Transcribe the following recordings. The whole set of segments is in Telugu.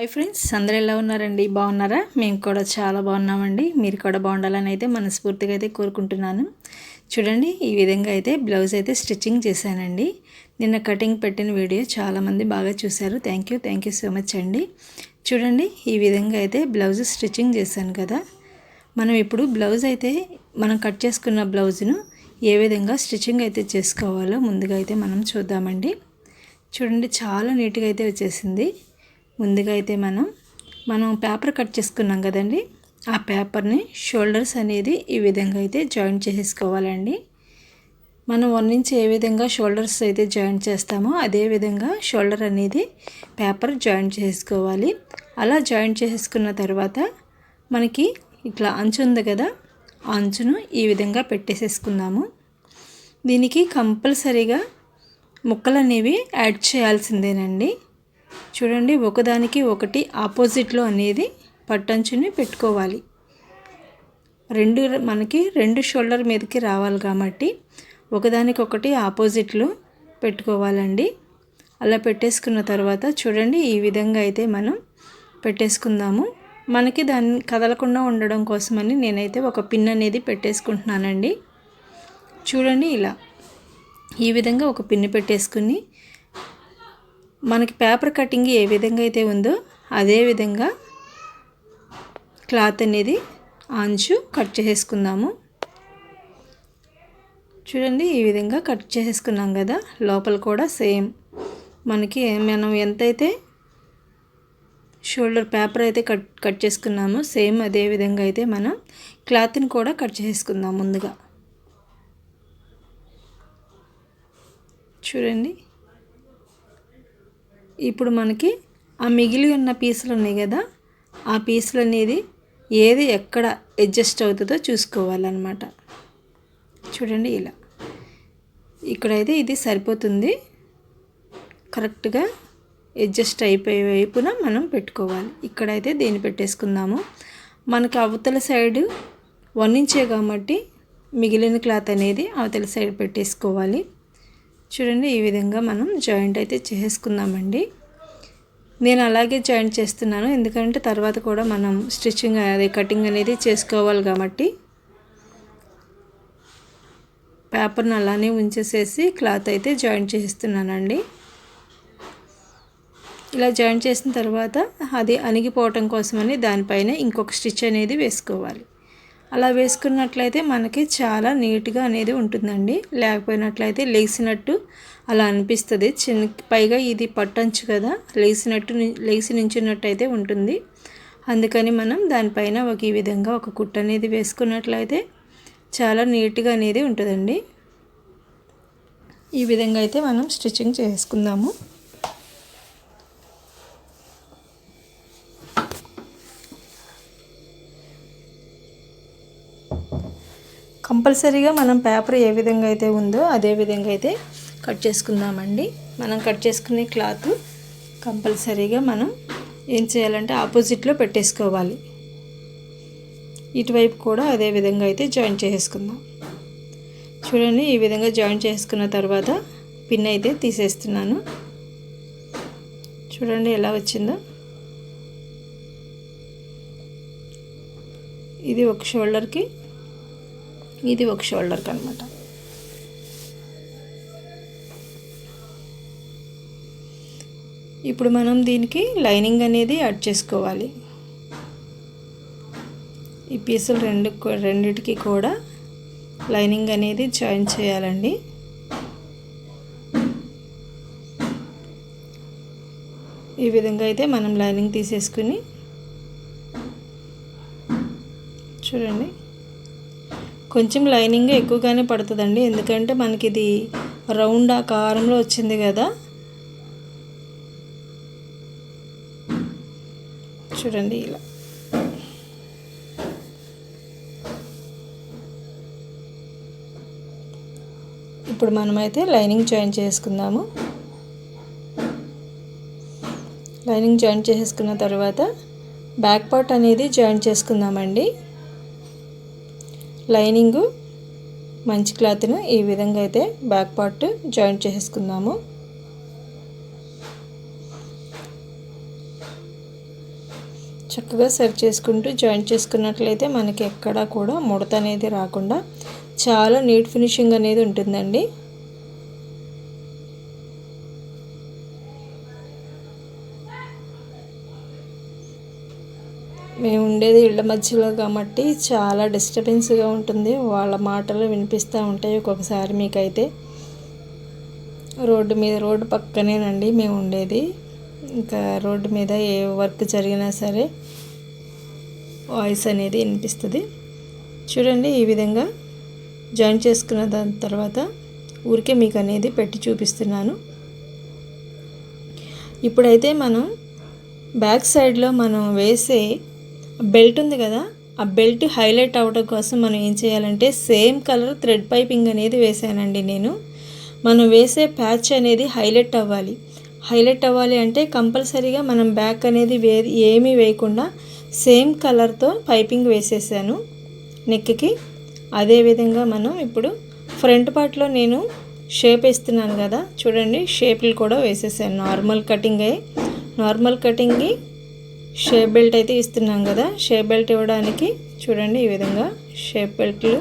హై ఫ్రెండ్స్ అందరు ఎలా ఉన్నారండి? బాగున్నారా? మేము కూడా చాలా బాగున్నామండి. మీరు కూడా బాగుండాలని అయితే మనస్ఫూర్తిగా అయితే కోరుకుంటున్నాను. చూడండి ఈ విధంగా అయితే బ్లౌజ్ అయితే స్టిచ్చింగ్ చేశానండి. నిన్న కటింగ్ పెట్టిన వీడియో చాలామంది బాగా చూశారు. Thank you thank you so much అండి. చూడండి ఈ విధంగా అయితే బ్లౌజ్ స్టిచ్చింగ్ చేశాను కదా. మనం ఇప్పుడు బ్లౌజ్ అయితే మనం కట్ చేసుకున్న బ్లౌజ్ను ఏ విధంగా స్టిచ్చింగ్ అయితే చేసుకోవాలో ముందుగా అయితే మనం చూద్దామండి. చూడండి చాలా నీట్గా అయితే వచ్చేసింది. ముందుగా అయితే మనం మనం పేపర్ కట్ చేసుకున్నాం కదండి. ఆ పేపర్ని షోల్డర్స్ అనేది ఈ విధంగా అయితే జాయింట్ చేసేసుకోవాలండి. మనం వన్ నుంచి ఏ విధంగా షోల్డర్స్ అయితే జాయింట్ చేస్తామో అదే విధంగా షోల్డర్ అనేది పేపర్ జాయింట్ చేసుకోవాలి. అలా జాయింట్ చేసుకున్న తర్వాత మనకి ఇట్లా అంచు ఉంది కదా ఆ అంచును ఈ విధంగా పెట్టేసేసుకుందాము. దీనికి కంపల్సరీగా ముక్కలు అనేవి యాడ్ చేయాల్సిందేనండి. చూడండి ఒకదానికి ఒకటి ఆపోజిట్లో అనేది పట్టంచుని పెట్టుకోవాలి. రెండు మనకి రెండు షోల్డర్ మీదకి రావాలి కాబట్టి ఒకదానికొకటి ఆపోజిట్లో పెట్టుకోవాలండి. అలా పెట్టేసుకున్న తర్వాత చూడండి ఈ విధంగా అయితే మనం పెట్టేసుకుందాము. మనకి దాన్ని కదలకుండా ఉండడం కోసమని నేనైతే ఒక పిన్ అనేది పెట్టేసుకుంటున్నానండి. చూడండి ఇలా ఈ విధంగా ఒక పిన్ పెట్టేసుకుని మనకి పేపర్ కటింగ్ ఏ విధంగా అయితే ఉందో అదే విధంగా క్లాత్ అనేది అంచు కట్ చేసేసుకుందాము. చూడండి ఈ విధంగా కట్ చేసేసుకున్నాం కదా లోపల కూడా సేమ్. మనకి మనం ఎంతైతే షోల్డర్ పేపర్ అయితే కట్ కట్ చేసుకున్నామో సేమ్ అదే విధంగా అయితే మనం క్లాత్ని కూడా కట్ చేసుకుందాం ముందుగా. చూడండి ఇప్పుడు మనకి ఆ మిగిలి ఉన్న పీసులు ఉన్నాయి కదా ఆ పీసులు అనేది ఏది ఎక్కడ అడ్జస్ట్ అవుతుందో చూసుకోవాలన్నమాట. చూడండి ఇలా. ఇక్కడైతే ఇది సరిపోతుంది. కరెక్ట్గా అడ్జస్ట్ అయిపోయే వైపున మనం పెట్టుకోవాలి. ఇక్కడైతే దీన్ని పెట్టేసుకుందాము. మనకి అవతల సైడ్ వర్ణించే కాబట్టి మిగిలిన క్లాత్ అనేది అవతల సైడ్ పెట్టేసుకోవాలి. చూడండి ఈ విధంగా మనం జాయింట్ అయితే చేసుకుందామండి నేను అలాగే జాయింట్ చేస్తున్నాను. ఎందుకంటే తర్వాత కూడా మనం స్టిచ్చింగ్ అదే కటింగ్ అనేది చేసుకోవాలి కాబట్టి. పేపర్ని అలానే ఉంచేసేసి క్లాత్ అయితే జాయింట్ చేస్తున్నానండి. ఇలా జాయింట్ చేసిన తర్వాత అది అణిగిపోవటం కోసమని దానిపైన ఇంకొక స్టిచ్ అనేది వేసుకోవాలి. అలా వేసుకున్నట్లయితే మనకి చాలా నీట్గా అనేది ఉంటుందండి. లేకపోయినట్లయితే లేచినట్టు అలా అనిపిస్తుంది. చిన్న పైగా ఇది పట్టంచు కదా లేచినట్టు లేచి నించున్నట్టయితే ఉంటుంది. అందుకని మనం దానిపైన ఒక ఈ విధంగా ఒక కుట్ట అనేది వేసుకున్నట్లయితే చాలా నీట్గా అనేది ఉంటుందండి. ఈ విధంగా అయితే మనం స్టిచ్చింగ్ చేసుకుందాము. కంపల్సరీగా మనం పేపర్ ఏ విధంగా అయితే ఉందో అదే విధంగా అయితే కట్ చేసుకుందామండి. మనం కట్ చేసుకునే క్లాత్ కంపల్సరీగా మనం ఏం చేయాలంటే ఆపోజిట్లో పెట్టేసుకోవాలి. ఇటువైపు కూడా అదే విధంగా అయితే జాయిన్ చేసుకుందాం. చూడండి ఈ విధంగా జాయిన్ చేసుకున్న తర్వాత పిన్ అయితే తీసేస్తున్నాను. చూడండి ఎలా వచ్చిందో. ఇది ఒక షోల్డర్కి ఇది ఒక షోల్డర్కి అనమాట ఇప్పుడు మనం దీనికి లైనింగ్ అనేది యాడ్ చేసుకోవాలి. ఈ పీసులు రెండు రెండిటికి కూడా లైనింగ్ అనేది జాయిన్ చేయాలండి. ఈ విధంగా అయితే మనం లైనింగ్ తీసేసుకుని చూడండి. కొంచెం లైనింగ్ ఎక్కువగానే పడుతుందండి. ఎందుకంటే మనకి ఇది రౌండ్ ఆకారంలో వచ్చింది కదా. చూడండి ఇలా. ఇప్పుడు మనమైతే లైనింగ్ జాయిన్ చేసుకుందాము. లైనింగ్ జాయిన్ చేసుకున్న తర్వాత బ్యాక్ పార్ట్ అనేది జాయిన్ చేసుకుందామండి. లైనింగ్ మంచి క్లాత్ను ఈ విధంగా అయితే బ్యాక్ పార్ట్ జాయింట్ చేసుకుందాము చక్కగా సర్వ్ చేసుకుంటూ జాయింట్ చేసుకున్నట్లయితే మనకి ఎక్కడా కూడా ముడత అనేది రాకుండా చాలా నీట్ ఫినిషింగ్ అనేది ఉంటుందండి. మేము ఉండేది ఇళ్ళ మధ్యలో కాబట్టి చాలా డిస్టర్బెన్స్గా ఉంటుంది. వాళ్ళ మాటలు వినిపిస్తూ ఉంటాయి ఒక్కొక్కసారి మీకైతే. రోడ్డు మీద రోడ్డు పక్కనేనండి మేము ఉండేది. ఇంకా రోడ్డు మీద ఏ వర్క్ జరిగినా సరే వాయిస్ అనేది వినిపిస్తుంది. చూడండి ఈ విధంగా జాయిన్ చేసుకున్న దాని తర్వాత ఊరికే మీకు అనేది పెట్టి చూపిస్తున్నాను. ఇప్పుడైతే మనం బ్యాక్ సైడ్లో మనం వేసే బెల్ట్ ఉంది కదా ఆ బెల్ట్ హైలైట్ అవ్వడం కోసం మనం ఏం చేయాలంటే సేమ్ కలర్ థ్రెడ్ పైపింగ్ అనేది వేసానండి నేను. మనం వేసే ప్యాచ్ అనేది హైలైట్ అవ్వాలి. హైలైట్ అవ్వాలి అంటే కంపల్సరీగా మనం బ్యాక్ అనేది వే ఏమీ వేయకుండా సేమ్ కలర్తో పైపింగ్ వేసేసాను నెక్కి. అదేవిధంగా మనం ఇప్పుడు ఫ్రంట్ పార్ట్లో నేను షేప్ వేస్తున్నాను కదా చూడండి షేప్లు కూడా వేసేసాను. నార్మల్ కటింగ్ అయ్యి నార్మల్ కటింగ్కి షేప్ బెల్ట్ అయితే ఇస్తున్నాం కదా. షేప్ బెల్ట్ ఇవ్వడానికి చూడండి ఈ విధంగా షేప్ బెల్ట్లు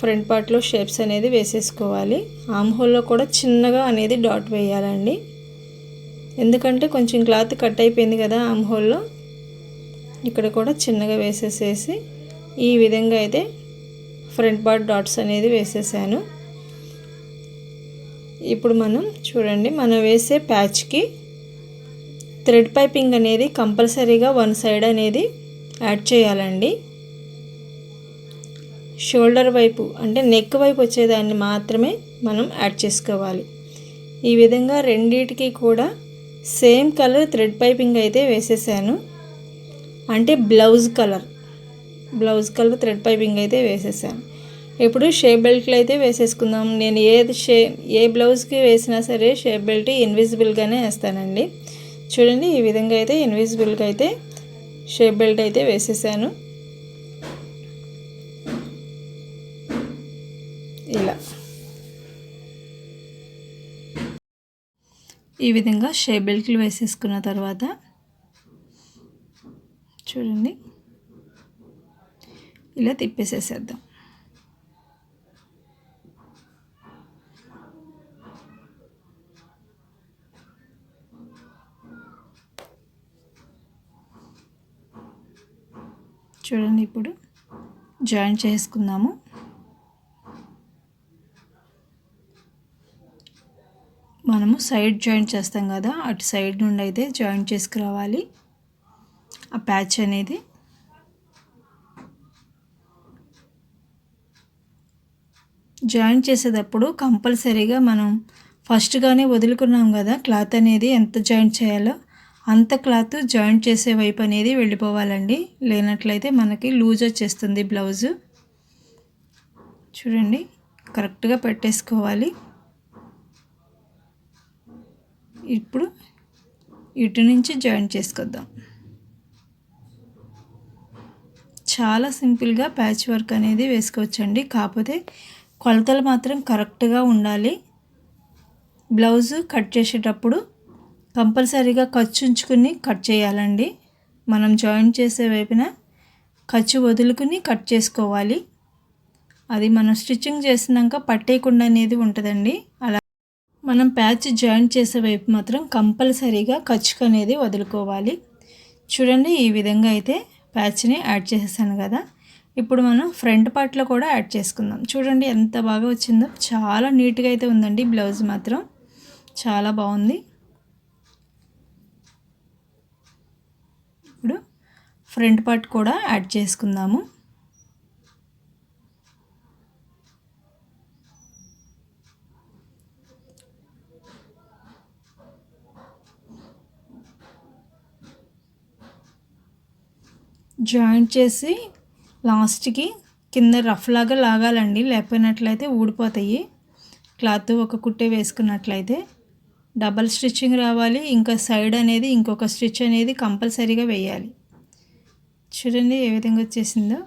ఫ్రంట్ పార్ట్లో షేప్స్ అనేది వేసేసుకోవాలి. ఆమ్ హోల్లో కూడా చిన్నగా అనేది డాట్ వేయాలండి. ఎందుకంటే కొంచెం క్లాత్ కట్ అయిపోయింది కదా ఆమ్ హోల్లో. ఇక్కడ కూడా చిన్నగా వేసేసేసి ఈ విధంగా అయితే ఫ్రంట్ పార్ట్ డాట్స్ అనేది వేసేసాను. ఇప్పుడు మనం చూడండి మనం వేసే ప్యాచ్కి థ్రెడ్ పైపింగ్ అనేది కంపల్సరీగా వన్ సైడ్ అనేది యాడ్ చేయాలండి. షోల్డర్ వైపు అంటే నెక్ వైపు వచ్చేదాన్ని మాత్రమే మనం యాడ్ చేసుకోవాలి. ఈ విధంగా రెండింటికి కూడా సేమ్ కలర్ థ్రెడ్ పైపింగ్ అయితే వేసేసాను. అంటే blouse colour blouse colour thread piping అయితే వేసేసాను. ఇప్పుడు షేప్ బెల్ట్లు అయితే వేసేసుకుందాం. నేను ఏది షే ఏ బ్లౌజ్కి వేసినా సరే షేప్ బెల్ట్ ఇన్విజిబుల్గానే వేస్తానండి. చూడండి ఈ విధంగా అయితే ఇన్విజిబుల్గా అయితే షేప్ బెల్ట్ అయితే వేసేసాను. ఇలా. ఈ విధంగా షేప్ బెల్ట్లు వేసేసుకున్న తర్వాత చూడండి ఇలా తిప్పేసేసేద్దాం. చూడండి ఇప్పుడు. జాయిన్ చేసుకుందాము. మనము సైడ్ జాయింట్ చేస్తాం కదా అటు సైడ్ నుండి అయితే జాయింట్ చేసుకురావాలి. ఆ ప్యాచ్ అనేది. జాయిన్ చేసేటప్పుడు కంపల్సరీగా మనం ఫస్ట్గానే వదులుకున్నాం కదా క్లాత్ అనేది ఎంత జాయింట్ చేయాలో అంత క్లాత్ జాయింట్ చేసే వైపు అనేది వెళ్ళిపోవాలండి. లేనట్లయితే మనకి లూజ్ వచ్చేస్తుంది బ్లౌజు. చూడండి కరెక్ట్గా పెట్టేసుకోవాలి. ఇప్పుడు ఇటు నుంచి జాయింట్ చేసుకొద్దాం. చాలా సింపుల్గా ప్యాచ్ వర్క్ అనేది వేసుకోవచ్చండి. కాకపోతే కొలతలు మాత్రం కరెక్ట్గా ఉండాలి. బ్లౌజు కట్ చేసేటప్పుడు కంపల్సరీగా ఖర్చు ఉంచుకుని కట్ చేయాలండి. మనం జాయిన్ చేసే వైపున ఖర్చు వదులుకుని కట్ చేసుకోవాలి. అది మనం స్టిచ్చింగ్ చేసినాక పట్టేయకుండా అనేది ఉంటుందండి. అలా మనం ప్యాచ్ జాయిన్ చేసే వైపు మాత్రం కంపల్సరీగా ఖర్చుకు అనేది వదులుకోవాలి. చూడండి ఈ విధంగా అయితే ప్యాచ్ని యాడ్ చేసేసాను కదా. ఇప్పుడు మనం ఫ్రంట్ పార్ట్లో కూడా యాడ్ చేసుకుందాం. చూడండి ఎంత బాగా వచ్చిందో. చాలా నీట్గా అయితే ఉందండి బ్లౌజ్ మాత్రం. చాలా బాగుంది ఇప్పుడు ఫ్రంట్ పార్ట్ కూడా యాడ్ చేసుకుందాము. జాయింట్ చేసి లాస్ట్కి కింద రఫ్ లాగా లాగాలండి లేకపోయినట్లయితే ఊడిపోతాయి. క్లాత్ ఒక కుట్టే వేసుకున్నట్లయితే డబల్ స్టిచ్చింగ్ రావాలి ఇంకా సైడ్ అనేది ఇంకొక స్టిచ్ అనేది కంపల్సరీగా వేయాలి. చూడండి ఏ విధంగా వచ్చేసిందో.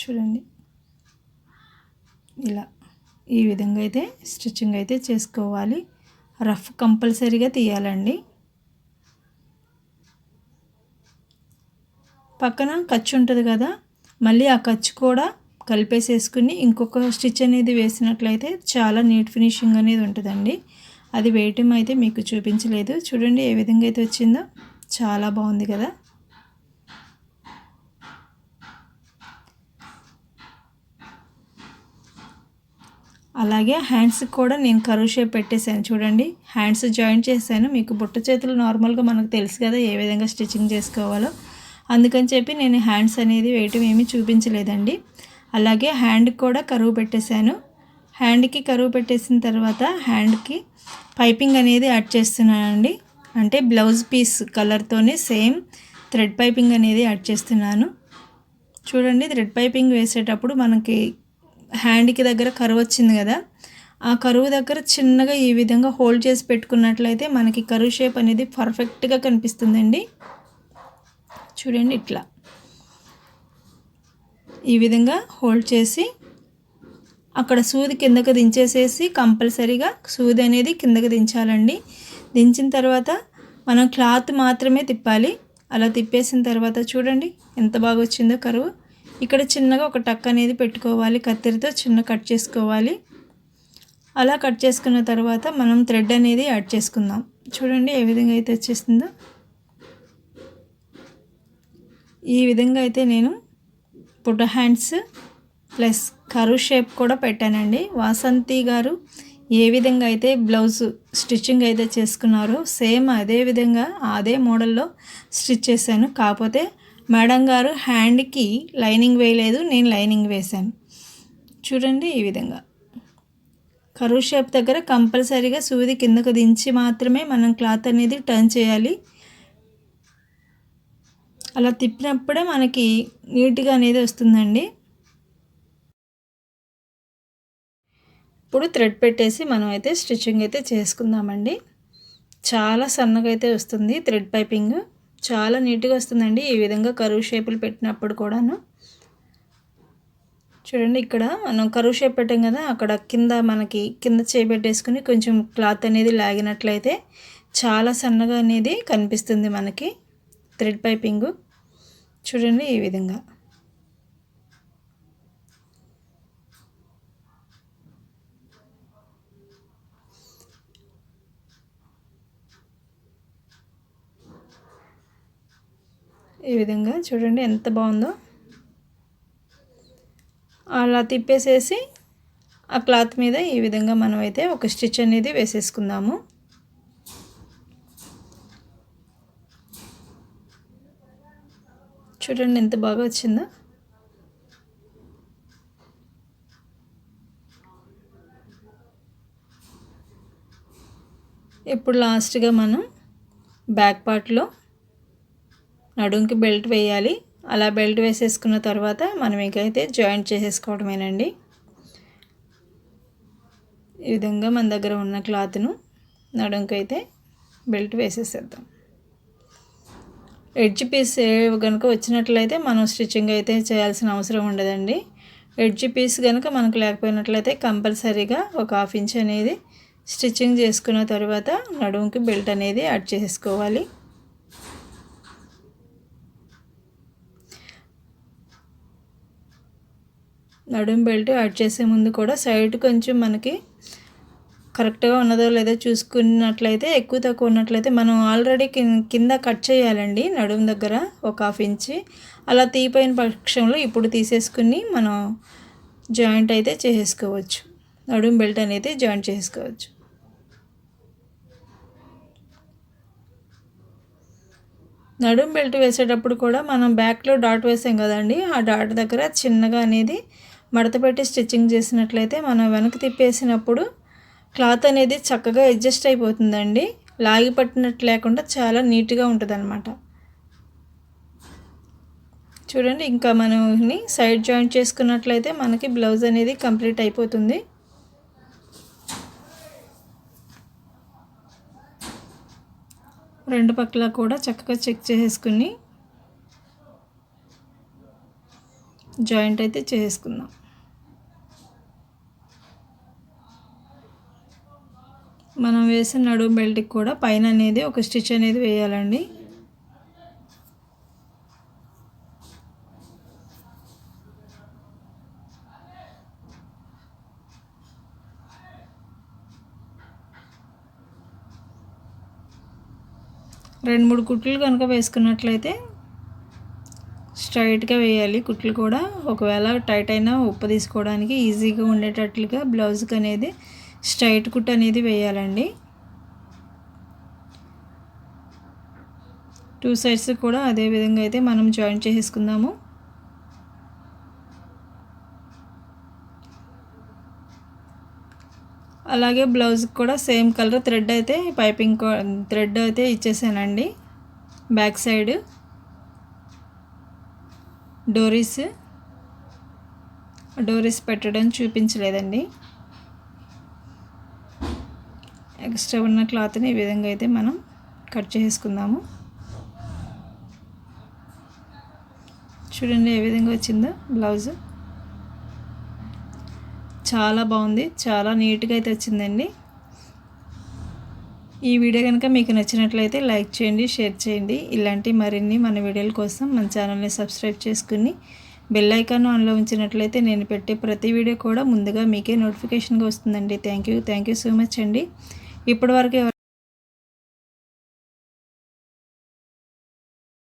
చూడండి. ఇలా ఈ విధంగా అయితే స్టిచ్చింగ్ అయితే చేసుకోవాలి. రఫ్ కంపల్సరీగా తీయాలండి. పక్కన ఖర్చు ఉంటుంది కదా మళ్ళీ ఆ ఖర్చు కూడా కలిపేసేసుకుని ఇంకొక స్టిచ్ అనేది వేసినట్లయితే చాలా నీట్ ఫినిషింగ్ అనేది ఉంటుందండి. అది వేయటం అయితే మీకు చూపించలేదు. చూడండి ఏ విధంగా అయితే వచ్చిందో. చాలా బాగుంది కదా. అలాగే హ్యాండ్స్కి కూడా నేను కరువు షేప్ పెట్టేశాను. చూడండి హ్యాండ్స్ జాయింట్ చేశాను. మీకు బుట్ట చేతులు నార్మల్గా మనకు తెలుసు కదా ఏ విధంగా స్టిచ్చింగ్ చేసుకోవాలో. అందుకని చెప్పి నేను హ్యాండ్స్ అనేది వేయటం ఏమీ చూపించలేదండి. అలాగే హ్యాండ్ కూడా కరువు పెట్టేశాను. హ్యాండ్కి కరువు పెట్టేసిన తర్వాత హ్యాండ్కి పైపింగ్ అనేది యాడ్ చేస్తున్నానండి. అంటే బ్లౌజ్ పీస్ కలర్తోనే సేమ్ థ్రెడ్ పైపింగ్ అనేది యాడ్ చేస్తున్నాను. చూడండి థ్రెడ్ పైపింగ్ వేసేటప్పుడు మనకి హ్యాండ్కి దగ్గర కరువు వచ్చింది కదా. ఆ కరువు దగ్గర చిన్నగా ఈ విధంగా హోల్డ్ చేసి పెట్టుకున్నట్లయితే మనకి కరువు షేప్ అనేది పర్ఫెక్ట్గా కనిపిస్తుందండి. చూడండి ఇట్లా. ఈ విధంగా హోల్డ్ చేసి అక్కడ సూది కిందకు దించేసేసి కంపల్సరీగా సూది అనేది కిందకు దించాలండి. దించిన తర్వాత మనం క్లాత్ మాత్రమే తిప్పాలి. అలా తిప్పేసిన తర్వాత చూడండి ఎంత బాగా వచ్చిందో కరువు. ఇక్కడ చిన్నగా ఒక టక్ అనేది పెట్టుకోవాలి. కత్తిరితో చిన్న కట్ చేసుకోవాలి. అలా కట్ చేసుకున్న తర్వాత మనం థ్రెడ్ అనేది యాడ్ చేసుకుందాం. చూడండి ఏ విధంగా అయితే వచ్చేస్తుందో ఈ విధంగా అయితే నేను పుట్ట హ్యాండ్స్ ప్లస్ కరు షేప్ కూడా పెట్టానండి. వాసంతి గారు ఏ విధంగా అయితే బ్లౌజ్ స్టిచ్చింగ్ అయితే చేసుకున్నారో సేమ్ అదే విధంగా అదే మోడల్లో స్టిచ్ చేశాను. కాకపోతే మేడం గారు హ్యాండ్కి లైనింగ్ వేయలేదు నేను లైనింగ్ వేశాను. చూడండి ఈ విధంగా. కరువు షేప్ దగ్గర కంపల్సరీగా సూది కిందకు దించి మాత్రమే మనం క్లాత్ అనేది టర్న్ చేయాలి. అలా తిప్పినప్పుడే మనకి నీట్గా అనేది వస్తుందండి. ఇప్పుడు థ్రెడ్ పెట్టేసి మనం అయితే స్టిచ్చింగ్ అయితే చేసుకుందామండి. చాలా సన్నగా అయితే వస్తుంది థ్రెడ్ పైపింగ్. చాలా నీట్గా వస్తుందండి. ఈ విధంగా కరువు షేపులు పెట్టినప్పుడు కూడాను. చూడండి ఇక్కడ మనం కరువు షేప్ పెట్టాం కదా అక్కడ కింద మనకి కింద చేపెట్టేసుకుని కొంచెం క్లాత్ అనేది లాగినట్లయితే చాలా సన్నగా అనేది కనిపిస్తుంది మనకి. థ్రెడ్ పైపింగ్ చూడండి ఈ విధంగా. ఈ విధంగా చూడండి ఎంత బాగుందో. అలా తిప్పేసేసి ఆ క్లాత్ మీద ఈ విధంగా మనమైతే ఒక స్టిచ్ అనేది వేసేసుకుందాము. చూడండి ఎంత బాగా వచ్చిందో. ఇప్పుడు లాస్ట్గా మనం బ్యాక్ పార్ట్లో నడుంకి బెల్ట్ వేయాలి. అలా బెల్ట్ వేసేసుకున్న తర్వాత మనం ఇంకైతే జాయింట్ చేసేసుకోవడమేనండి. ఈ విధంగా మన దగ్గర ఉన్న క్లాత్ను నడుంకైతే బెల్ట్ వేసేసేద్దాం. ఎడ్జ్ పీస్ కనుక వచ్చినట్లయితే మనం స్టిచ్చింగ్ అయితే చేయాల్సిన అవసరం ఉండదండి. ఎడ్జ్ పీస్ కనుక మనకు లేకపోయినట్లయితే కంపల్సరీగా ఒక హాఫ్ ఇంచ్ అనేది స్టిచ్చింగ్ చేసుకున్న తర్వాత నడుముకి బెల్ట్ అనేది యాడ్ చేసుకోవాలి. నడుము బెల్ట్ యాడ్ చేసే ముందు కూడా సైడ్ కొంచెం మనకి కరెక్ట్గా ఉన్నదో లేదో చూసుకున్నట్లయితే ఎక్కువ తక్కువ ఉన్నట్లయితే మనం ఆల్రెడీ కింద కట్ చేయాలండి నడుము దగ్గర ఒక హాఫ్ ఇంచి. అలా తీపోయిన పక్షంలో ఇప్పుడు తీసేసుకుని మనం జాయింట్ అయితే చేసేసుకోవచ్చు. నడుము బెల్ట్ అనేది జాయింట్ చేసుకోవచ్చు నడుము బెల్ట్ వేసేటప్పుడు కూడా మనం బ్యాక్లో డాట్ వేసాం కదండి ఆ డాట్ దగ్గర చిన్నగా అనేది మడత పెట్టి స్టిచ్చింగ్ చేసినట్లయితే మనం వెనక్కి తిప్పేసినప్పుడు క్లాత్ అనేది చక్కగా అడ్జస్ట్ అయిపోతుందండి. లాగి పట్టినట్టు లేకుండా చాలా నీట్గా ఉంటుంది అనమాట చూడండి ఇంకా మనం సైడ్ జాయింట్ చేసుకున్నట్లయితే మనకి బ్లౌజ్ అనేది కంప్లీట్ అయిపోతుంది. రెండు పక్కల కూడా చక్కగా చెక్ చేసుకుని జాయింట్ అయితే చేసుకుందాం. మనం వేసిన నడుము బెల్ట్కి కూడా పైన అనేది ఒక స్టిచ్ అనేది వేయాలండి. రెండు మూడు కుట్లు కనుక వేసుకున్నట్లయితే స్ట్రైట్గా వేయాలి. కుట్లు కూడా ఒకవేళ టైట్ అయినా ఉప్పు తీసుకోవడానికి ఈజీగా ఉండేటట్లుగా బ్లౌజ్కి అనేది స్ట్రైట్ కుట్ అనేది వేయాలండి. టూ సైడ్స్ కూడా అదే విధంగా అయితే మనం జాయిన్ చేసుకుందాము అలాగే బ్లౌజ్కి కూడా సేమ్ కలర్ థ్రెడ్ అయితే పైపింగ్ థ్రెడ్ అయితే ఇచ్చేసానండి. బ్యాక్ సైడ్ డోరీస్ డోరీస్ పెట్టడం చూపించలేదండి. ఎక్స్ట్రా ఉన్న క్లాత్ని ఈ విధంగా అయితే మనం కట్ చేసుకుందాము. చూడండి ఏ విధంగా వచ్చిందో బ్లౌజ్. చాలా బాగుంది చాలా నీట్గా అయితే వచ్చిందండి. ఈ వీడియో కనుక మీకు నచ్చినట్లయితే లైక్ చేయండి షేర్ చేయండి. ఇలాంటి మరిన్ని మన వీడియోల కోసం మన ఛానల్ని సబ్స్క్రైబ్ చేసుకుని బెల్ ఐకాన్ ఆన్లో ఉంచినట్లయితే నేను పెట్టే ప్రతి వీడియో కూడా ముందుగా మీకే నోటిఫికేషన్గా వస్తుందండి. Thank you thank you so much అండి. ఇప్పటివరకు